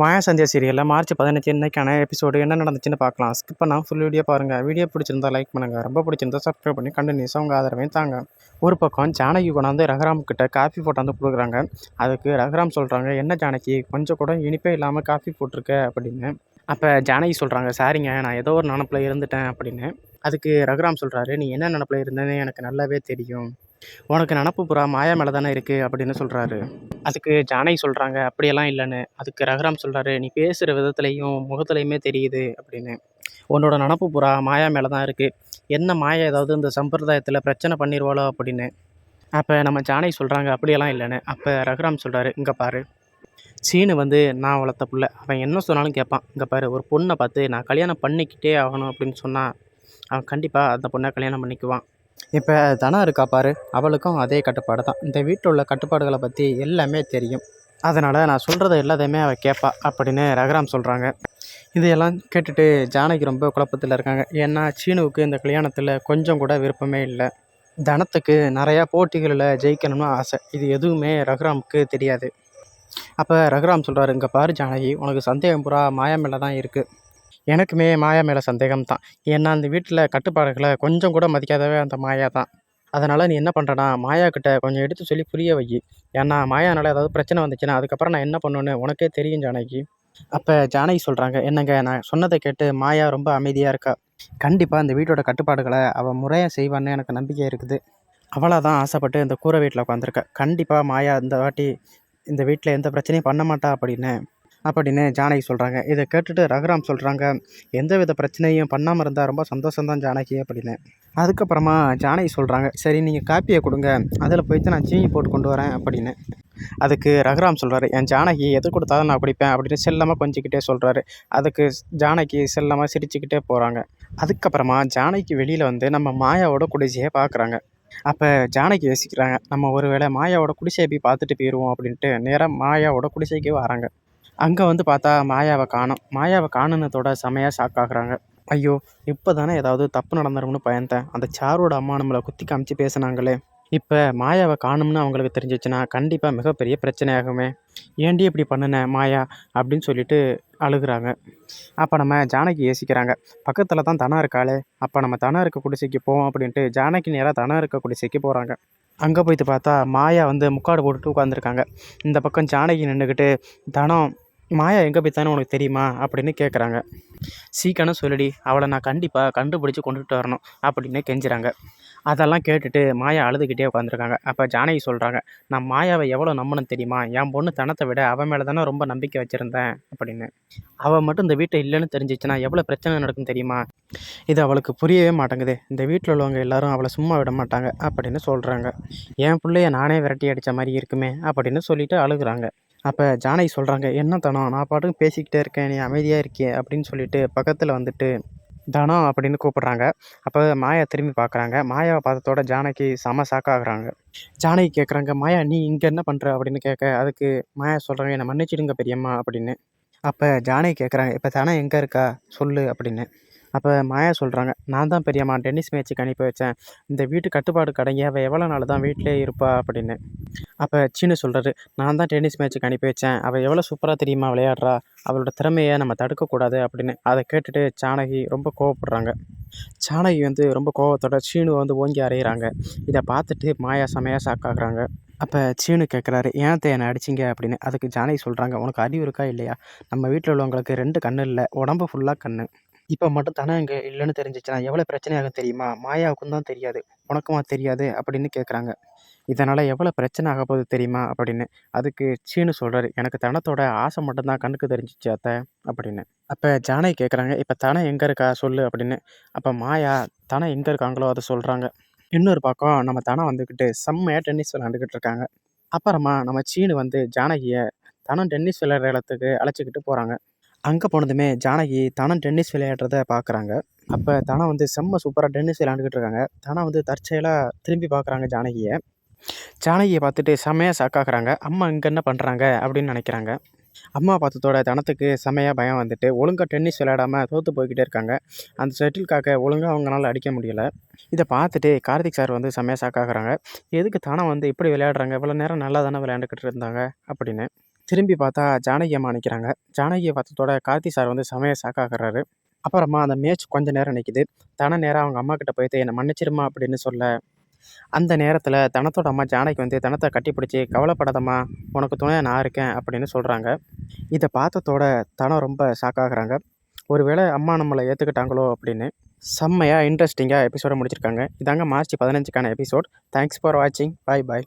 மாயா சந்தியா சீரியலில் மார்ச் பதினஞ்சு இன்னைக்கான எபிசோடு என்ன நடந்துச்சுன்னு பார்க்கலாம். ஸ்கிப் பண்ணால் ஃபுல் வீடியோ பாருங்கள் வீடியோ பிடிச்சிருந்தா லைக் பண்ணுங்கள் ரொம்ப பிடிச்சிருந்தா சப்ஸ்கிரைப் பண்ணி கண்டினியூஸாக உங்கள் ஆதரவையும் தாங்க. ஒரு பக்கம் ஜானகி கொண்டாந்து ரகுராம் கிட்ட காஃபி போட்டாந்து கொடுக்குறாங்க. அதுக்கு ரகுராம் சொல்கிறாங்க என்ன ஜானகி? கொஞ்சம் கூட இனிப்பே இல்லாமல் காஃபி போட்டிருக்க அப்படின்னு. அப்போ ஜானகி சொல்கிறாங்க சாரிங்க நான் ஏதோ ஒரு நினப்பில் இருந்துட்டேன் அப்படின்னு. அதுக்கு ரகுராம் சொல்கிறாரு நீ என்ன நினப்பில் இருந்தேன்னு எனக்கு நல்லாவே தெரியும். உனக்கு நினப்பு புறா மாயா மேலே தானே இருக்குது அப்படின்னு சொல்கிறாரு அதுக்கு ஜானை சொல்கிறாங்க அப்படியெல்லாம் இல்லைன்னு. அதுக்கு ரகுராம் சொல்கிறாரு நீ பேசுகிற விதத்துலையும் முகத்துலையுமே தெரியுது அப்படின்னு. உன்னோட நினப்பு புறா மாயா மேலே தான் இருக்குது என்ன மாயா ஏதாவது இந்த சம்பிரதாயத்தில் பிரச்சனை பண்ணிடுவாளோ அப்படின்னு. அப்போ நம்ம ஜானை சொல்கிறாங்க அப்படியெல்லாம் இல்லைன்னு. அப்போ ரகுராம் சொல்கிறாரு இங்கே பாரு. சீனு வந்து நான் வளர்த்த பிள்ளை. அவன் என்ன சொன்னாலும் கேட்பான். இங்கே பாரு ஒரு பொண்ணை பார்த்து நான் கல்யாணம் பண்ணிக்கிட்டே ஆகணும் அப்படின்னு சொன்னால் அவன் கண்டிப்பாக அந்த பொண்ணை கல்யாணம் பண்ணிக்குவான். இப்போ தனா இருக்கா பாரு. அவளுக்கும் அதே கட்டுப்பாடு தான். இந்த வீட்டில் உள்ள கட்டுப்பாடுகளை பற்றி எல்லாமே தெரியும். அதனால் நான் சொல்கிறத எல்லாத்தையுமே அவள் கேட்பா அப்படின்னு ரகுராம் சொல்கிறாங்க இதையெல்லாம் கேட்டுட்டு ஜானகி ரொம்ப குழப்பத்தில் இருக்காங்க. ஏன்னா சீனுவுக்கு இந்த கல்யாணத்தில் கொஞ்சம் கூட விருப்பமே இல்லை. தனத்துக்கு நிறையா போட்டிகளில் ஜெயிக்கணும்னு ஆசை. இது எதுவுமே ரகுராமுக்கு தெரியாது. அப்போ ரகுராம் சொல்கிறாரு இங்கே பாரு ஜானகி உனக்கு சந்தேகம் பூரா மாயா மேலே தான் இருக்குது எனக்குமே மாயா மேலே சந்தேகம் தான் ஏன்னா அந்த வீட்டில் கட்டுப்பாடுகளை கொஞ்சம் கூட மதிக்காதவே அந்த மாயா தான் அதனால் நீ என்ன பண்ணுறனா மாயா கிட்ட கொஞ்சம் எடுத்து சொல்லி புரிய வை. ஏன்னா மாயானால் ஏதாவது பிரச்சனை வந்துச்சுன்னா அதுக்கப்புறம் நான் என்ன பண்ணுன்னு உனக்கே தெரியும் ஜானகி. அப்போ ஜானகி சொல்கிறாங்க என்னங்க நான் சொன்னதை கேட்டு மாயா ரொம்ப அமைதியாக இருக்கா? கண்டிப்பாக இந்த வீட்டோட கட்டுப்பாடுகளை அவள் முறையாக செய்வான்னு எனக்கு நம்பிக்கை இருக்குது. அவளாக தான் ஆசைப்பட்டு இந்த கூரை வீட்டில் உட்காந்துருக்கா கண்டிப்பாக மாயா இந்த வாட்டி இந்த வீட்டில் எந்த பிரச்சனையும் பண்ண மாட்டா அப்படின்னு அப்படின்னு ஜானகி சொல்கிறாங்க இதை கேட்டுட்டு ரகுராம் சொல்கிறாங்க எந்த வித பிரச்சனையும் பண்ணாமல் இருந்தால் ரொம்ப சந்தோஷம்தான் ஜானகி அப்படின்னு. அதுக்கப்புறமா ஜானகி சொல்கிறாங்க சரி நீங்கள் காப்பியை கொடுங்க அதில் போயிட்டு நான் சீனி போட்டு கொண்டு வரேன் அப்படின்னு. அதுக்கு ரகுராம் சொல்கிறாரு என் ஜானகி எது கொடுத்தாலும் நான் குடிப்பேன் அப்படின்னு செல்லமாக கொஞ்சிக்கிட்டே சொல்கிறாரு அதுக்கு ஜானகி செல்லமாக சிரிச்சுக்கிட்டே போகிறாங்க அதுக்கப்புறமா ஜானகி வெளியில் வந்து நம்ம மாயாவோட குடிசையை பார்க்குறாங்க அப்போ ஜானகி யோசிக்கிறாங்க நம்ம ஒரு வேளை மாயாவோட குடிசையை போய் பார்த்துட்டு போயிடுவோம் அப்படின்ட்டு நேராக மாயாவோட குடிசைக்கு வராங்க. அங்கே வந்து பார்த்தா மாயாவை காணோம். மாயாவை காணுனதோட செமையாக ஷாக் ஆகுறாங்க. ஐயோ இப்போ தானே ஏதாவது தப்பு நடந்துரும்னு பயந்தேன். அந்த சாரோட அம்மா நம்மளை குத்தி காமிச்சு பேசுனாங்களே. இப்போ மாயாவை காணும்னு அவங்களுக்கு தெரிஞ்சிச்சுன்னா கண்டிப்பாக மிகப்பெரிய பிரச்சனையாகுமே. ஏண்டி இப்படி பண்ணுன மாயா? அப்படின்னு சொல்லிட்டு அழுகுறாங்க. அப்போ நம்ம ஜானகி யோசிக்கிறாங்க. பக்கத்தில் தான் தனம் இருக்காளே. அப்போ நம்ம தனம் இருக்க குடிசைக்கு போவோம் அப்படின்ட்டு ஜானகி நேராக தனம் இருக்க குடிசைக்கு போகிறாங்க அங்கே போயிட்டு பார்த்தா மாயா வந்து முக்காடு போட்டுட்டு உட்காந்துருக்காங்க இந்த பக்கம் ஜானகி நின்றுக்கிட்டு தனம் மாயா எங்கே போய்த்தானே உனக்கு தெரியுமா? அப்படின்னு கேட்குறாங்க சீக்கிரம் சொல்லடி. அவளை நான் கண்டிப்பாக கண்டுபிடிச்சி கொண்டுட்டு வரணும் அப்படின்னு கெஞ்சுறாங்க. அதெல்லாம் கேட்டுட்டு மாயா அழுதுகிட்டே உட்காந்துருக்காங்க அப்போ ஜானகி சொல்கிறாங்க நான் மாயாவை எவ்வளோ நம்பணும் தெரியுமா? என் பொண்ணு தனத்தை விட அவன் மேலே தானே ரொம்ப நம்பிக்கை வச்சுருந்தேன். அப்படின்னு. அவள் மட்டும் இந்த வீட்டை இல்லைன்னு தெரிஞ்சிச்சுன்னா எவ்வளோ பிரச்சனை நடக்கும் தெரியுமா? இது அவளுக்கு புரியவே மாட்டேங்குது. இந்த வீட்டில் உள்ளவங்க எல்லாரும் அவளை சும்மா விட மாட்டாங்க அப்படின்னு சொல்கிறாங்க என் பிள்ளைய நானே விரட்டி அடித்த மாதிரி இருக்குமே? அப்படின்னு சொல்லிட்டு அழுகுறாங்க. அப்போ ஜானகி சொல்கிறாங்க என்ன தனம்? நான் பாட்டுக்கு பேசிக்கிட்டே இருக்கேன் நீ அமைதியாக இருக்கியே? அப்படின்னு சொல்லிட்டு பக்கத்தில் வந்துட்டு தனம் அப்படின்னு கூப்பிட்றாங்க. அப்போ மாயா திரும்பி பார்க்குறாங்க மாயாவை பார்த்ததோட ஜானகி செம சாக்காகிறாங்க ஜானகி கேட்குறாங்க மாயா நீ இங்கே என்ன பண்ணுற அப்படின்னு கேட்க அதுக்கு மாயா சொல்கிறாங்க என்னை மன்னிச்சிடுங்க பெரியம்மா அப்படின்னு. அப்போ ஜானகி கேட்குறாங்க இப்போ தனம் எங்கே இருக்கா? சொல்லு அப்படின்னு. அப்போ மாயா சொல்கிறாங்க நான் தான் பெரியம்மா டென்னிஸ் மேட்ச்சுக்கு அனுப்பி வச்சேன். இந்த வீட்டு கட்டுப்பாடு கடைங்க அவள் எவ்வளோ நாள் தான் வீட்டிலே இருப்பா? அப்படின்னு. அப்போ சீனு சொல்கிறாரு நான் தான் டென்னிஸ் மேட்ச்சுக்கு அனுப்பி வச்சேன். அவள் எவ்வளோ சூப்பராக தெரியுமா விளையாடுறா? அவளோட திறமையை நம்ம தடுக்கக்கூடாது அப்படின்னு. அதை கேட்டுட்டு ஜானகி ரொம்ப கோவப்படுறாங்க. சாணகி வந்து ரொம்ப கோவத்தோட சீனு வந்து ஓங்கி அறையிறாங்க. இதை பார்த்துட்டு மாயா செமையாக சாக்காகிறாங்க அப்போ சீனு கேட்குறாரு ஏன் என்னை அடிச்சிங்க? அப்படின்னு. அதுக்கு ஜானகி சொல்கிறாங்க உனக்கு அறிவு இருக்கா இல்லையா? நம்ம வீட்டில் உள்ளவங்களுக்கு ரெண்டு கண்ணு இல்லை உடம்பு ஃபுல்லாக கண்ணு. இப்போ மட்டும் தனம் இங்கே இல்லைன்னு தெரிஞ்சிச்சுன்னா எவ்வளோ பிரச்சனையாகும் தெரியுமா? மாயாவுக்கும் தான் தெரியாது உனக்குமா தெரியாது? அப்படின்னு கேட்குறாங்க இதனால் எவ்வளோ பிரச்சனை ஆக போகுது தெரியுமா? அப்படின்னு. அதுக்கு சீனு சொல்கிறாரு எனக்கு தனத்தோட ஆசை மட்டும்தான் கண்ணுக்கு தெரிஞ்சிச்சு அத்தை அப்படின்னு. அப்போ ஜானகி கேட்குறாங்க இப்போ தனம் எங்கே இருக்கா? சொல்லு அப்படின்னு. அப்போ மாயா தனம் எங்கே இருக்காங்களோ அதை சொல்கிறாங்க இன்னொரு பக்கம் நம்ம தனம் வந்துக்கிட்டு செம்மையாக டென்னிஸ் விளையாண்டுக்கிட்டு இருக்காங்க. அப்புறமா நம்ம சீனு வந்து ஜானகியை தனம் டென்னிஸ் விளையாடுற இடத்துக்கு அழைச்சிக்கிட்டு போகிறாங்க அங்கே போனதுமே ஜானகி தனம் டென்னிஸ் விளையாடுறத பார்க்குறாங்க அப்போ தனம் வந்து செம்ம சூப்பராக டென்னிஸ் விளையாண்டுக்கிட்டு இருக்காங்க. தனம் வந்து தற்செயலாக திரும்பி பார்க்குறாங்க ஜானகியை. ஜானகியை பார்த்துட்டு செமையாக ஷாக்காகிறாங்க அம்மா இங்கே என்ன பண்ணுறாங்க அப்படின்னு நினைக்கிறாங்க. அம்மா பார்த்ததோட தனத்துக்கு செமையாக பயம் வந்துட்டு ஒழுங்காக டென்னிஸ் விளையாடாமல் தோற்று போய்கிட்டே இருக்காங்க. அந்த செட்டில்காக்க ஒழுங்காக அவங்களால அடிக்க முடியல. இதை பார்த்துட்டு கார்த்திக் சார் வந்து செமையாக சாக்காகிறாங்க எதுக்கு தனம் வந்து இப்படி விளையாடுறாங்க? இவ்வளோ நேரம் நல்லா தானே விளையாண்டுக்கிட்டு இருந்தாங்க? அப்படின்னு திரும்பி பார்த்தா ஜானகி அம்மா நிற்கிறாங்க ஜானகியை பார்த்ததோட கார்த்தி சார் வந்து செமையாக சாக்காகிறாரு அப்புறமா அந்த மேட்ச் கொஞ்ச நேரம் நிற்கிது தன நேரம் அவங்க அம்மா கிட்ட போயிட்டு என்னை மன்னிச்சிருமா? அப்படின்னு சொல்ல அந்த நேரத்தில் தனத்தோட அம்மா ஜானகி வந்து தனத்தை கட்டிப்பிடிச்சி கவலைப்படாதம்மா உனக்கு துணையாக நான் இருக்கேன் அப்படின்னு சொல்கிறாங்க இதை பார்த்ததோட தனம் ரொம்ப ஷாக்காகிறாங்க ஒருவேளை அம்மா நம்மளை ஏற்றுக்கிட்டாங்களோ அப்படின்னு செம்மையாக இன்ட்ரெஸ்டிங்காக எபிசோடை முடிச்சிருக்காங்க. இதாங்க மார்ச் பதினஞ்சுக்கான எபிசோட் தேங்க்ஸ் ஃபார் வாட்சிங் பாய் பாய்